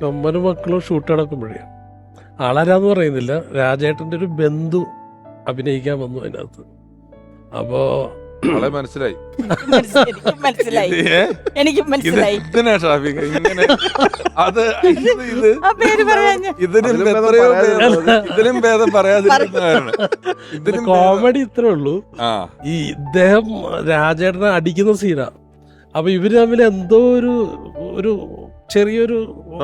ചമ്മനും മക്കളും ഷൂട്ട് നടക്കുമ്പോഴേ. ആളാരാന്ന് പറയുന്നില്ല. രാജേട്ടന്റെ ഒരു ബന്ധു അഭിനയിക്കാൻ വന്നു അതിനകത്ത്. അപ്പോ ആളെ മനസ്സിലായി. മനസ്സിലായി, എനിക്കും മനസ്സിലായി. ഇങ്ങനെ അത് ഇത് ഇതിനും ഇതിലും ഭേദം കോമഡി ഇത്രേ ഉള്ളൂ. ആ. ഈ ഇദ്ദേഹം രാജേട്ടനെ അടിക്കുന്ന സീനാ അപ്പൊ ഇവർ തമ്മിൽ എന്തോ ഒരു ഒരു ചെറിയൊരു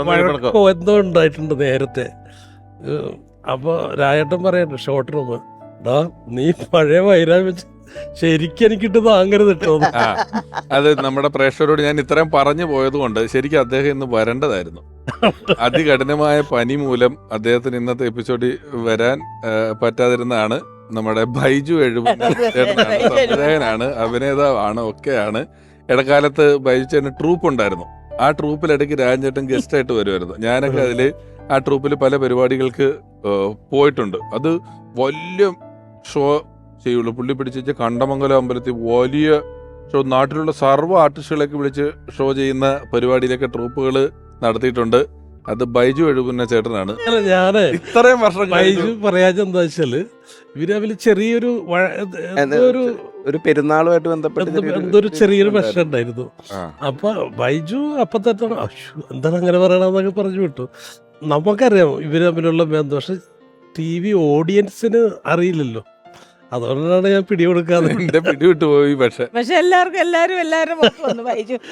വഴക്കോ എന്തോ ഉണ്ടായിട്ടുണ്ട് നേരത്തെ. അപ്പോൾ അപ്പൊ രാജേട്ടൻ പറയണ്ട ഷോർട്ട് റൂം ഡാ നീ പഴയ വൈരാ വെച്ച് ശരിക്കും എനിക്കിട്ട് താങ്ങരുത് കേട്ടോ അത് നമ്മുടെ പ്രേക്ഷകരോട് ഞാൻ ഇത്രയും പറഞ്ഞു പോയത് കൊണ്ട് ശരിക്കും അദ്ദേഹം ഇന്ന് വരേണ്ടതായിരുന്നു. അതികഠിനമായ പനി മൂലം അദ്ദേഹത്തിന് ഇന്നത്തെ എപ്പിസോഡിൽ വരാൻ പറ്റാതിരുന്നാണ് പറ്റാതിരുന്നതാണ് നമ്മുടെ ബൈജു സംവിധായകനാണ് അഭിനേതാവാണ് ഒക്കെയാണ്. ഇടക്കാലത്ത് ബൈജു ചേട്ടന് ട്രൂപ്പ് ഉണ്ടായിരുന്നു. ആ ട്രൂപ്പിൽ ഇടയ്ക്ക് രാജേട്ടൻ ഗസ്റ്റ് ആയിട്ട് വരുമായിരുന്നു. ഞാനൊക്കെ അതിൽ ആ ട്രൂപ്പിൽ പല പരിപാടികൾക്ക് പോയിട്ടുണ്ട്. അത് വലിയ ഷോ ചെയ്യുള്ളൂ. പുള്ളി പിടിച്ച കണ്ടമംഗലം അമ്പലത്തിൽ വലിയ ഷോ നാട്ടിലുള്ള സർവ ആർട്ടിസ്റ്റുകളൊക്കെ വിളിച്ച് ഷോ ചെയ്യുന്ന പരിപാടിയിലൊക്കെ ട്രൂപ്പുകൾ നടത്തിയിട്ടുണ്ട്. അത് ബൈജു എഴുകുന്ന ചേട്ടനാണ്. അല്ല, ഞാൻ ഇത്രയും വർഷം ബൈജു കഴിഞ്ഞു. പറയാച്ച എന്താ വെച്ചാൽ ഇവർ തമ്മിൽ ചെറിയൊരു വഴ- എന്തോ ഒരു ഒരു പെരുന്നാളുമായിട്ട് ബന്ധപ്പെട്ട് എന്തൊരു ചെറിയൊരു- എന്തോ ഒരു ചെറിയൊരു പ്രശ്നം ഉണ്ടായിരുന്നു. ആ. അപ്പൊ ബൈജു അപ്പൊ തന്നെ അശ്ശോ, എന്താണ് അങ്ങനെ പറയണെന്നൊക്കെ പറഞ്ഞു വിട്ടു. നമുക്കറിയാം ഇവർ തമ്മിലുള്ള ബന്ധം. പക്ഷെ ടി വി ഓഡിയൻസിന് അറിയില്ലല്ലോ. അതുകൊണ്ടാണ് ഞാൻ പിടികൊടുക്കാതെ എന്റെ പിടിവിട്ട് പോയി പക്ഷെ. പക്ഷെ എല്ലാവർക്കും എല്ലാവരും വന്നു. ബൈജു